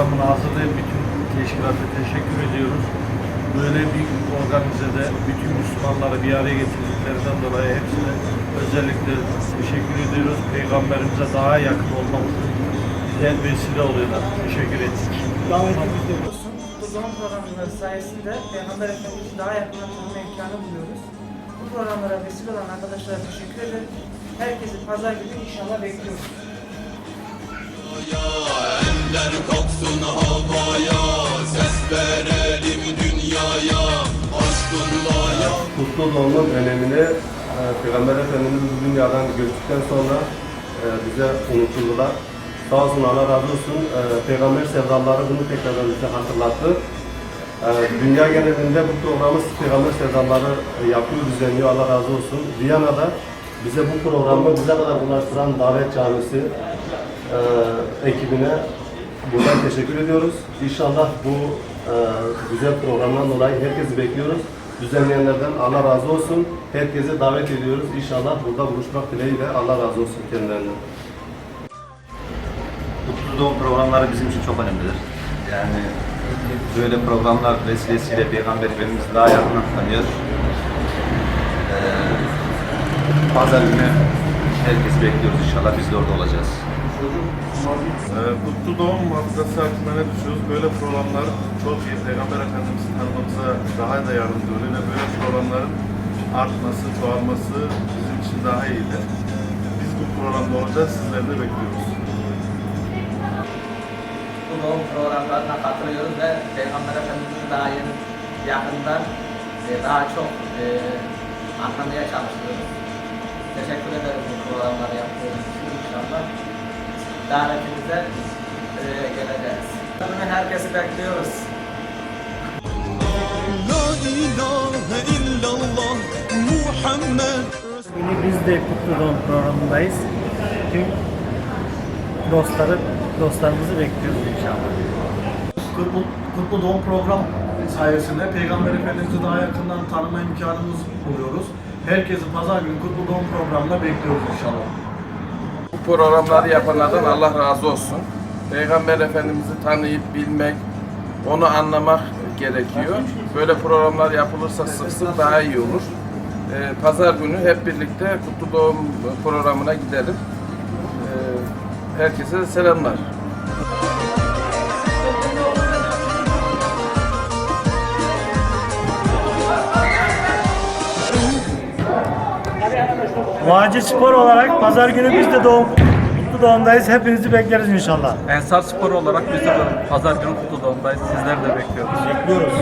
Programını hazırlayan bütün teşkilata teşekkür ediyoruz. Böyle bir organizede bütün Müslümanları bir araya getirdiklerinden dolayı hepsine özellikle teşekkür ediyoruz. Peygamberimize daha yakın olmamız bize vesile oluyorlar. Teşekkür ettik. olsun. Bu doğum programları sayesinde Peygamber Efendimiz'i daha yakından tanıma imkanı buluyoruz. Bu programlara vesile olan arkadaşlara teşekkür ederim. Herkesi pazar günü inşallah bekliyoruz. Ya Kutlu doğumun önemini e, Peygamber Efendimiz bu dünyadan göçtükten sonra e, bize unutuldular. Sağ olsun Allah razı olsun. E, Peygamber sevdaları bunu tekrardan bize hatırlattı. E, dünya genelinde bu programı Peygamber sevdaları e, yapıyor, düzenliyor. Allah razı olsun. Viyana'da bize bu programı bize kadar ulaştıran Davet Camisi e, ekibine buradan teşekkür ediyoruz. İnşallah bu e, güzel programdan dolayı herkesi bekliyoruz. Düzenleyenlerden Allah razı olsun. Herkese davet ediyoruz. İnşallah burada buluşmak dileğiyle Allah razı olsun kendilerinden. Kutlu doğum programları bizim için çok önemlidir. Yani böyle programlar vesilesiyle Peygamber Efendimiz'i daha yakından tanıyor. Ee, Pazar günü herkesi bekliyoruz inşallah biz de orada olacağız. Ee, Kutlu Doğum Haftası hakkında ne düşünüyoruz? Böyle programlar çok iyi. Peygamber Efendimiz'i tanımamıza daha da yardımcı oluyor ve böyle programların artması, çoğalması bizim için daha iyidir. Biz bu programda olacağız, sizleri de bekliyoruz. bu doğum programlarına katılıyoruz ve Peygamber Efendimiz'i daha yeni yakından e, daha çok e, anlamaya çalışıyoruz. Teşekkür ederim bu programları yaptığınız için inşallah. Davetinize e, geleceğiz. Herkesi bekliyoruz. La ilahe illallah Muhammed Yine biz de Kutlu Doğum programındayız. Tüm dostları, dostlarımızı bekliyoruz inşallah. Kutlu, Kutlu Doğum program sayesinde Peygamber Efendimiz'i daha yakından tanıma imkanımız buluyoruz. Herkesi pazar günü Kutlu Doğum programına bekliyoruz inşallah. Bu programları yapanlardan Allah razı olsun. Peygamber Efendimiz'i tanıyıp bilmek, onu anlamak gerekiyor. Böyle programlar yapılırsa sık sık daha iyi olur. Ee, Pazar günü hep birlikte Kutlu Doğum programına gidelim. Ee, Herkese selamlar. Vaci Spor olarak pazar günü biz de doğum, Kutlu Doğum'dayız. Hepinizi bekleriz inşallah. Ensar Spor olarak biz de pazar günü Kutlu Doğum'dayız. Sizleri de bekliyoruz. Bekliyoruz.